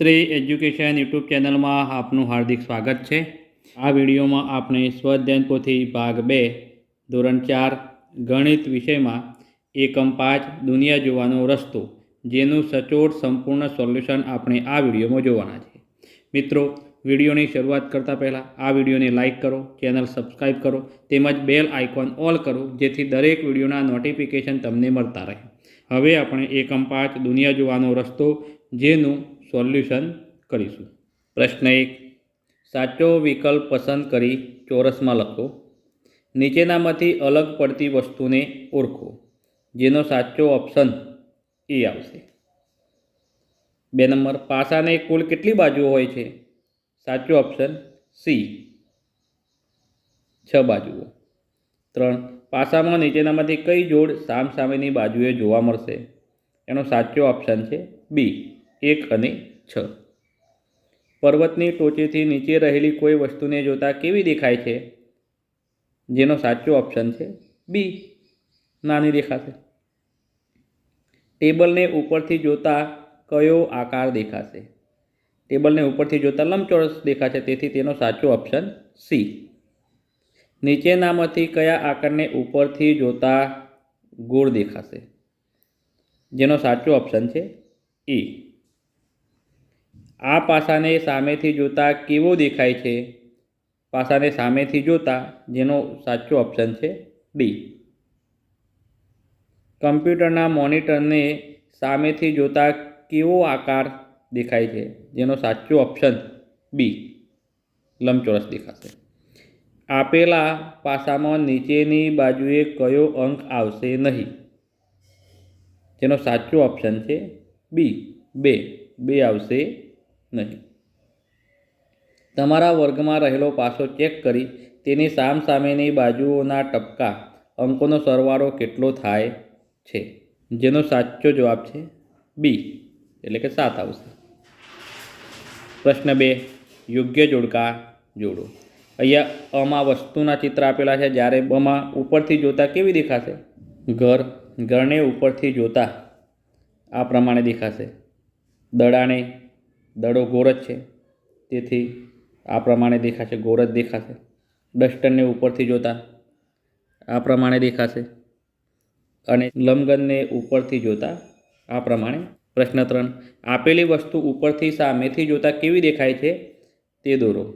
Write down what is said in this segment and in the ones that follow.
Shri education YouTube ચેનલમાં આપનું હાર્દિક સ્વાગત છે. આ વિડીયોમાં આપણે સ્વઅધ્યયન પોથી ભાગ બે, ધોરણ ચાર, ગણિત વિષયમાં એકમ પાંચ, દુનિયા જોવાનો રસ્તો, જેનું સચોટ સંપૂર્ણ સોલ્યુશન આપણે આ વિડીયોમાં જોવાના છે. મિત્રો, વિડીયોની શરૂઆત કરતાં પહેલાં આ વિડીયોને લાઇક કરો, ચેનલ સબસ્ક્રાઈબ કરો, તેમજ બેલ આઇકોન ઓલ કરો, જેથી દરેક વિડીયોના નોટિફિકેશન તમને મળતા રહે. હવે આપણે એકમ પાંચ, દુનિયા જોવાનો રસ્તો, જેનું સોલ્યુશન કરીશું. પ્રશ્ન એક, સાચો વિકલ્પ પસંદ કરી ચોરસમાં લખો. નીચેનામાંથી અલગ પડતી વસ્તુને ઓળખો, જેનો સાચો ઓપ્શન એ આવશે. બે નંબર, પાસાને કુલ કેટલી બાજુઓ હોય છે? સાચો ઓપ્શન સી, છ બાજુઓ. ત્રણ, પાસામાં નીચેનામાંથી કઈ જોડ સામસામેની બાજુએ જોવા મળશે? એનો સાચો ઓપ્શન છે બી. એક અને છ. પર્વતની ટોચેથી નીચે રહેલી કોઈ વસ્તુને જોતાં કેવી દેખાય છે? જેનો સાચો ઓપ્શન છે બી નાની દેખાશે. ટેબલને ઉપરથી જોતાં કયો આકાર દેખાશે? ટેબલને ઉપરથી જોતાં લંબચોરસ દેખાશે, તેથી તેનો સાચો ઓપ્શન સી નીચેનામાંથી કયા આકારને ઉપરથી જોતાં ગોળ દેખાશે? જેનો સાચો ઓપ્શન છે એ આ પાસાને સામેથી જોતા કેવો દેખાય છે? પાસાને સામેથી જોતા જેનો સાચો ઓપ્શન છે ડી. કમ્પ્યુટરના મોનિટરને સામેથી જોતાં કેવો આકાર દેખાય છે જેનો સાચો ઓપ્શન બી લંબચોરસ દેખાશે. આપેલા પાસામાં નીચેની બાજુએ કયો અંક આવશે નહીં? જેનો સાચો ઓપ્શન છે બી. બે. બે આવશે નહીં તમારા વર્ગમાં રહેલો પાસો ચેક કરી તેની સામસામેની બાજુઓના ટપકા અંકોનો સરવાળો કેટલો થાય છે? જેનો સાચો જવાબ છે બી એટલે કે સાત આવશે. પ્રશ્ન બે, યોગ્ય જોડકા જોડો. અહીંયા અમાં વસ્તુના ચિત્ર આપેલા છે. જ્યારે બમાં ઉપરથી જોતાં કેવી દેખાશે? ઘર, ઘરને ઉપરથી જોતાં આ પ્રમાણે દેખાશે. દડાને દડો ગોર જ છે. તેથી આ પ્રમાણે દેખાશે ગોર જ દેખાશે. ડસ્ટરને ઉપરથી જોતાં આ પ્રમાણે દેખાશે અને લંબગનને ઉપરથી જોતા આ પ્રમાણે. પ્રશ્ન ત્રણ, આપેલી વસ્તુ ઉપરથી સામેથી જોતા કેવી દેખાય છે? તે દોરો.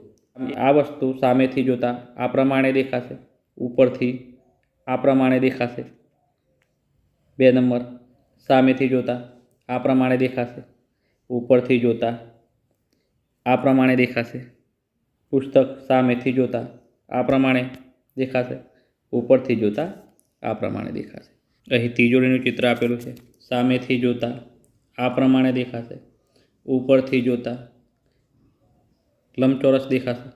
આ વસ્તુ સામેથી જોતાં આ પ્રમાણે દેખાશે, ઉપરથી આ પ્રમાણે દેખાશે. બે નંબર, સામેથી જોતાં આ પ્રમાણે દેખાશે, ઉપરથી જોતાં આ પ્રમાણે દેખાશે. પુસ્તક સામેથી જોતાં આ પ્રમાણે દેખાશે. ઉપરથી જોતાં આ પ્રમાણે દેખાશે. અહીં તિજોરીનું ચિત્ર આપેલું છે. સામેથી જોતા આ પ્રમાણે દેખાશે. ઉપરથી જોતાં લંબચોરસ દેખાશે.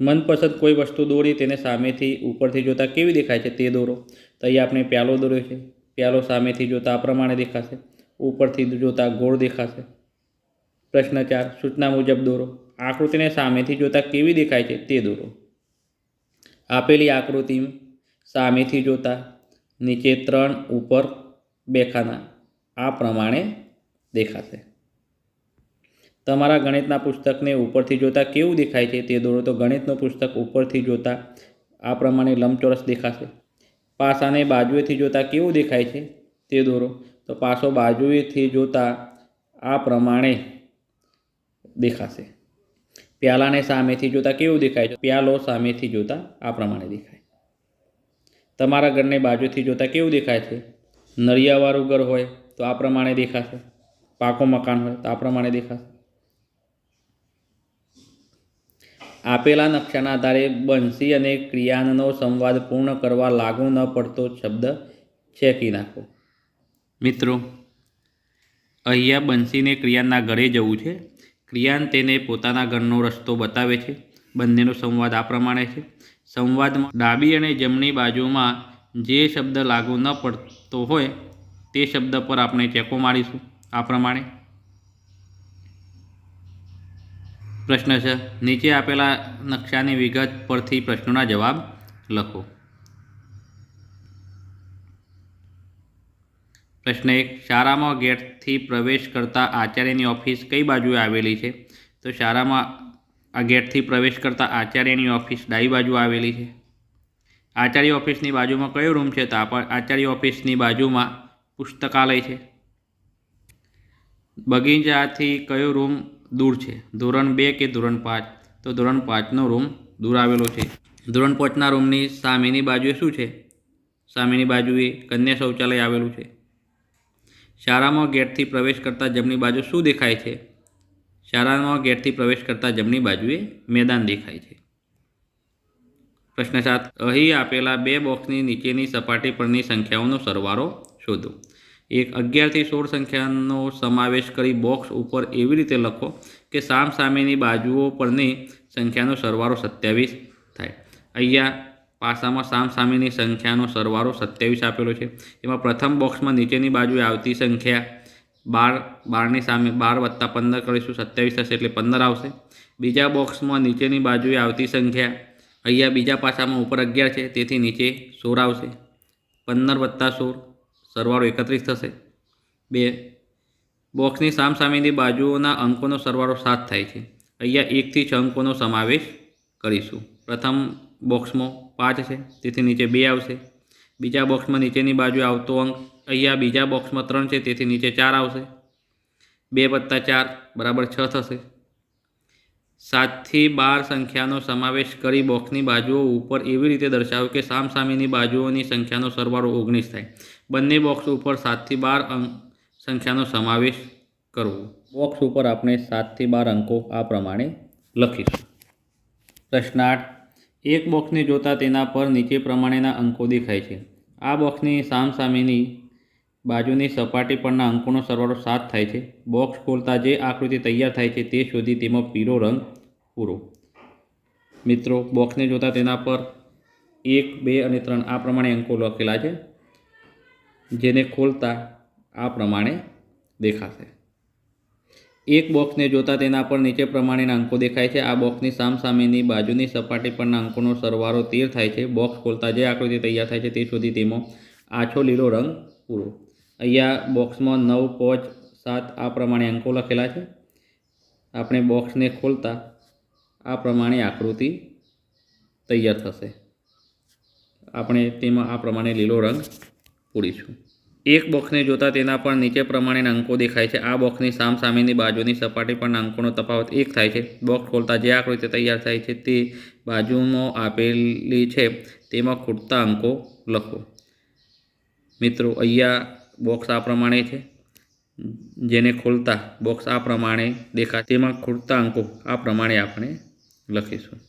મનપસંદ કોઈ વસ્તુ દોરી તેને સામેથી ઉપરથી જોતાં કેવી દેખાય છે તે દોરો. તો અહીં આપણે પ્યાલો દોર્યો છે. પ્યાલો સામેથી જોતાં આ પ્રમાણે દેખાશે. ઉપરથી જોતાં ગોળ દેખાશે. પ્રશ્ન ચાર, સૂચના મુજબ દોરો. આકૃતિને સામેથી જોતાં કેવી દેખાય છે તે દોરો. આપેલી આકૃતિ સામેથી જોતાં નીચે ત્રણ ઉપર બે ખાના આ પ્રમાણે દેખાશે. તમારા ગણિતના પુસ્તકને ઉપરથી જોતાં કેવું દેખાય છે તે દોરો. તો ગણિતનું પુસ્તક ઉપરથી જોતાં આ પ્રમાણે લંબચોરસ દેખાશે. પાસાને બાજુએથી જોતાં કેવું દેખાય છે તે દોરો. તો પાસો બાજુએથી જોતાં આ પ્રમાણે દેખાશે. પ્યાલાને સામેથી જોતાં કેવું દેખાય છે? પ્યાલો સામેથી જોતાં આ પ્રમાણે દેખાય. તમારા ઘરને બાજુથી જોતાં કેવું દેખાય છે? નળિયાવાળું ઘર હોય તો આ પ્રમાણે દેખાશે. પાકો મકાન હોય તો આ પ્રમાણે દેખાશે. આપેલા નકશાના આધારે બંસી અને ક્રિયાનનો સંવાદ પૂર્ણ કરવા લાગુ ન પડતો શબ્દ છેકી નાખો. મિત્રો, અહીંયા બંસીને ક્રિયાનના ઘરે જવું છે. ક્રિયાન તેને પોતાના ઘરનો રસ્તો બતાવે છે. બંનેનો સંવાદ આ પ્રમાણે છે. સંવાદમાં ડાબી અને જમણી બાજુમાં જે શબ્દ લાગુ ન પડતો હોય તે શબ્દ પર આપણે ચેકો મારીશું. આ પ્રમાણે. પ્રશ્ન છે. નીચે આપેલા નકશાની વિગત પરથી પ્રશ્નોના જવાબ લખો. પ્રશ્ન એક, શાળામાં ગેટથી પ્રવેશ કરતા આચાર્યની ઓફિસ કઈ બાજુએ આવેલી છે? તો શાળામાં આ ગેટથી પ્રવેશ કરતા આચાર્યની ઓફિસ ડાઈ બાજુ આવેલી છે. આચાર્ય ઓફિસની બાજુમાં કયો રૂમ છે? તો આચાર્ય ઓફિસની બાજુમાં પુસ્તકાલય છે. બગીચાથી કયો રૂમ દૂર છે? ધોરણ બે કે ધોરણ પાંચ? તો ધોરણ પાંચનો રૂમ દૂર આવેલો છે. ધોરણ પાંચના રૂમની સામેની બાજુએ શું છે? સામેની બાજુએ કન્યા શૌચાલય આવેલું છે. શાળામાં ગેટથી પ્રવેશ કરતાં જમણી બાજુ શું દેખાય છે? શાળામાં ગેટથી પ્રવેશ કરતાં જમણી બાજુએ મેદાન દેખાય છે. પ્રશ્ન સાત. અહીં આપેલા બે બોક્સની નીચેની સપાટી પરની સંખ્યાઓનો સરવાળો શોધો. એક અગિયારથી સોળ સંખ્યાનો સમાવેશ કરી બોક્સ ઉપર એવી રીતે લખો કે સામસામેની બાજુઓ પરની સંખ્યાનો સરવાળો સત્યાવીસ થાય. અહીંયા પાસામાં સામસામેની સંખ્યાનો સરવાળો સત્યાવીસ આપેલો છે. એમાં પ્રથમ બોક્સમાં નીચેની બાજુએ આવતી સંખ્યા બાર, બારની સામે બાર વત્તા પંદર કરીશું, સત્યાવીસ થશે એટલે પંદર આવશે. બીજા બોક્સમાં નીચેની બાજુએ આવતી સંખ્યા અહીંયા બીજા પાસામાં ઉપર અગિયાર છે, તેથી નીચે સોળ આવશે. પંદર વત્તા સોળ, સરવાળો એકત્રીસ થશે. બે, બોક્સની સામસામેની બાજુઓના અંકોનો સરવાળો સાત થાય છે. અહીંયા એકથી છ અંકોનો સમાવેશ કરીશું. પ્રથમ બોક્સમાં પાંચ છે, તેથી નીચે બે આવશે. બીજા બોક્સમાં નીચેની બાજુ આવતો અંક અહીંયા બીજા બોક્સમાં ત્રણ છે, તેથી નીચે ચાર આવશે. બે વત્તા ચાર બરાબર છ થશે. સાતથી બાર સંખ્યાનો સમાવેશ કરી બોક્સની બાજુઓ ઉપર એવી રીતે દર્શાવો કે સામસામેની બાજુઓની સંખ્યાનો સરવાળો ઓગણીસ થાય. બંને બોક્સ ઉપર સાતથી બાર અંક સંખ્યાનો સમાવેશ કરવો. બોક્સ ઉપર આપણે સાતથી બાર અંકો આ પ્રમાણે લખીશું. પ્રશ્નાર્થ એક બોક્સને જોતાં તેના પર નીચે પ્રમાણેના અંકો દેખાય છે. આ બોક્સની સામસામેની બાજુની સપાટી પરના અંકોનો સરવાળો સાત થાય છે. બોક્સ ખોલતા જે આકૃતિ તૈયાર થાય છે તે શોધી તેમાં પીળો રંગ પૂરો. મિત્રો, બોક્સને જોતાં તેના પર એક, બે અને ત્રણ આ પ્રમાણે અંકો લખેલા છે, જેને ખોલતા આ પ્રમાણે દેખાશે. એક બોક્સને જોતાં તેના પર નીચે પ્રમાણેના અંકો દેખાય છે. આ બોક્સની સામસામેની બાજુની સપાટી પરના અંકોનો સરવાળો તેર થાય છે. બોક્સ ખોલતા જે આકૃતિ તૈયાર થાય છે તે સુધી તેમાં આછો લીલો રંગ પૂરો. અહીંયા બોક્સમાં નવ, પાંચ, સાત આ પ્રમાણે અંકો લખેલા છે. આપણે બોક્સને ખોલતા આ પ્રમાણે આકૃતિ તૈયાર થશે. આપણે તેમાં આ પ્રમાણે લીલો રંગ પૂરીશું. એક બોક્સને જોતાં તેના પર નીચે પ્રમાણેના અંકો દેખાય છે. આ બોક્સની સામસામેની બાજુની સપાટી પરના અંકોનો તફાવત એક થાય છે. બોક્સ ખોલતા જે આકૃતિ તૈયાર થાય છે. તે બાજુમાં આપેલી છે. તેમાં ખૂટતા અંકો લખો. મિત્રો, અહીંયા બોક્સ આ પ્રમાણે છે. જેને ખોલતા બોક્સ આ પ્રમાણે દેખાય તેમાં ખૂટતા અંકો આ પ્રમાણે આપણે લખીશું.